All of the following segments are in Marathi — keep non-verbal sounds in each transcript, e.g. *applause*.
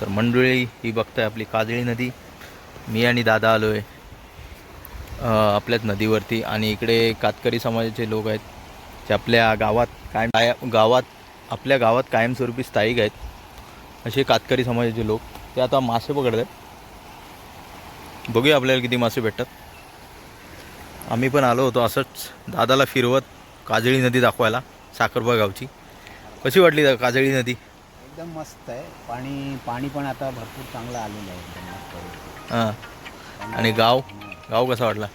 तर मंडळी ही बघताय आपली काजळी नदी. मी आणि दादा आलो आहे आपल्याच नदीवरती. आणि इकडे कातकरी समाजाचे लोक आहेत ते आपल्या गावात कायम काय- गावात आपल्या गावात कायमस्वरूपी स्थायिक आहेत. असे कातकरी समाजाचे लोक. ते आता मासे पकडत आहेत बघूया आपल्याला किती मासे भेटतात. आम्ही पण आलो होतो असंच दादाला फिरवत काजळी नदी दाखवायला साखरबा गावची. कशी वाटली काजळी नदी? एकदम मस्त आहे. पाणी पाणी पण आता भरपूर चांगलं आलेलं आहे. एकदम मस्त हां. आणि गाव. गाव कसा वाटला?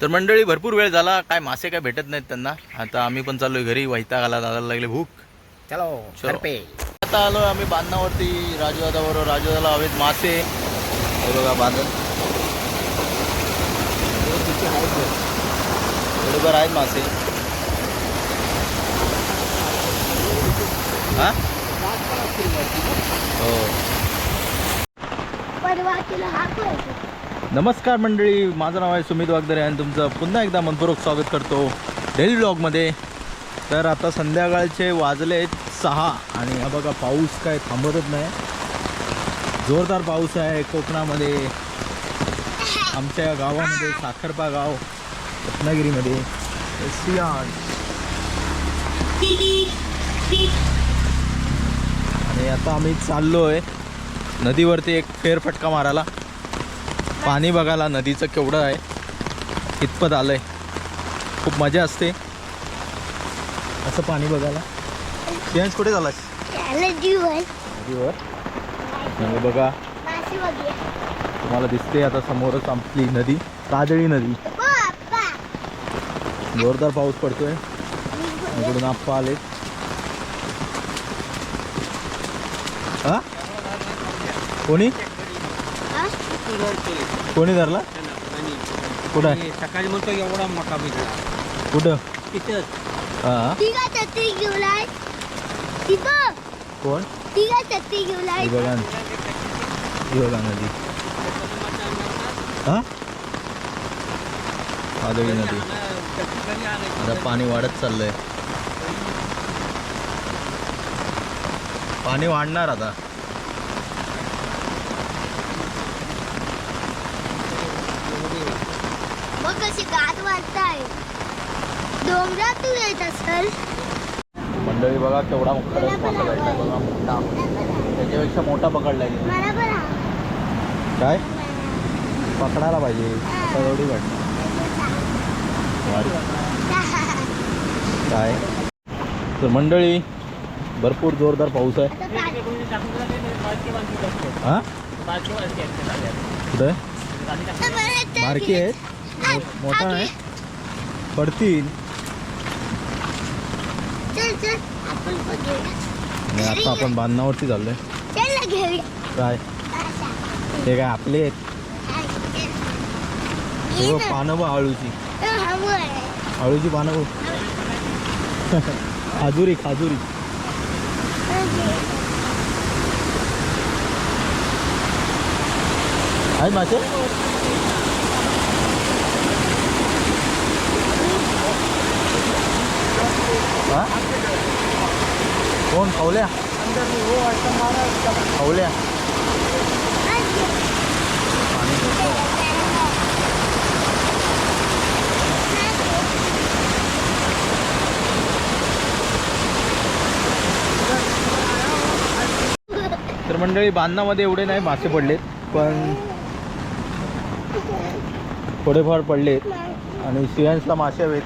तर मंडळी भरपूर वेळ झाला. काय मासे काय भेटत नाहीत त्यांना. आता आम्ही पण चाललोय घरी. वैताग आला दादाला लागले भूक. चलो आता आलो आम्ही बांधणावरती. बरोबर राजूदाला हवेत मासे. हे बघा बांधत बरोबर आहेत मासे. हा? नमस्कार मंडळी माझं नाव आहे सुमित वागदरे आणि तुमचं पुन्हा एकदा मनपूर्वक स्वागत करतो डेली ब्लॉगमध्ये तर आता संध्याकाळचे वाजले आहेत सहा आणि हा बघा पाऊस काय थांबतच नाही. जोरदार पाऊस आहे कोकणामध्ये आमच्या गावामध्ये साखरपा गाव रत्नागिरीमध्ये. सियान. आणि आता आम्ही चाललो आहे नदीवरती एक फेरफटका मारायला. पाणी बघायला नदीचं केवढं आहे. इतपत आलं आहे खूप मजा असते. असं पाणी बघायला. सियांश कुठे दिवस नदीवर. बघा. तुम्हाला दिसते आता समोरच आपली नदी. काजळी नदी. जोरदार पाऊस पडतोय. इकडून आप्पा आले हा? कोणी? हा? कोणी धरला? कुठं? आहे? सकाळी म्हणतो एवढा मोठा भेटला कुठं? हा. छत्री तिथं. कोण? छत्री बघा बघा नदी. हा? नदी. आता पाणी वाढत चाललंय. पाणी वाढणार आता. मग कशी गात वाजताय डोंगरात तू येत असल मंडळी बघा केवढा मोठा भेटलाय बघा मोठा. त्याच्यापेक्षा मोठा पकडलाय मला पण. काय? पकडायला पाहिजे. आता एवढी भेटणार भारी. काय? तर मंडळी भरपूर जोरदार पाऊस आहे. तर काय? हा बारकी आहेत मोठा आहे. पडतील. आता आपण बांधणावरती चाललोय. काय? ते काय आपले आहेत? पानं बघ आळूची आळूची पानं बघ. *laughs* खाजुरी खाजुरी. तर घे. आहेत मासे हा कोण खावल्या खावल्या आज घे. पाणी मोठं. तर मंडळी बांधणामध्ये एवढे नाही मासे पडलेत पण थोडेफार पडलेत. आणि सियांशला मासे हवेत.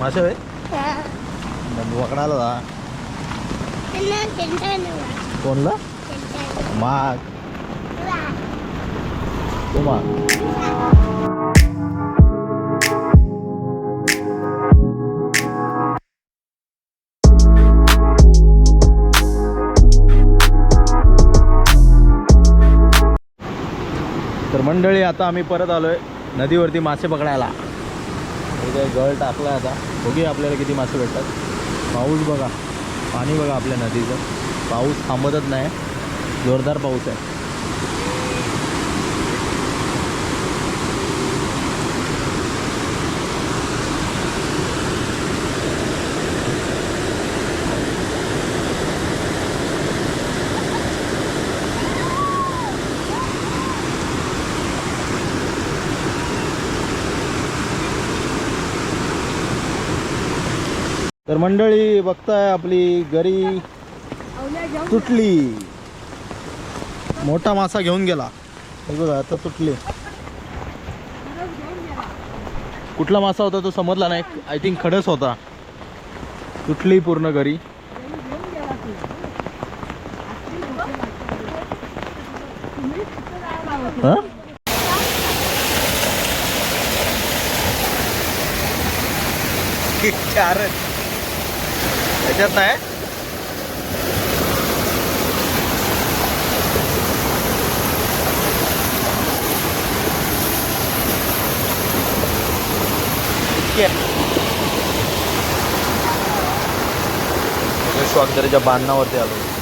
मासे हवेत? वकडाला जा. कोणला? माग. तो तू माग. मंडळी आता आम्ही परत आलोय नदीवरती मासे पकडायला. इथे गळ टाकला आता. बघूया आपल्याला किती मासे भेटतात. पाऊस बघा. पाणी बघा आपल्या नदीचं. पाऊस थांबतच नाही. जोरदार पाऊस आहे. तर मंडळी बघताय आपली गरी तुटली. मोठा मासा घेऊन गेला. हे बघा आता तुटली. कुठला मासा होता तो समजला नाही. आय थिंक खडस होता. तुटली पूर्ण घरी हां? *laughs* चारच. त्याच्यात जब श्वागदरीच्या बांधणावरती आलो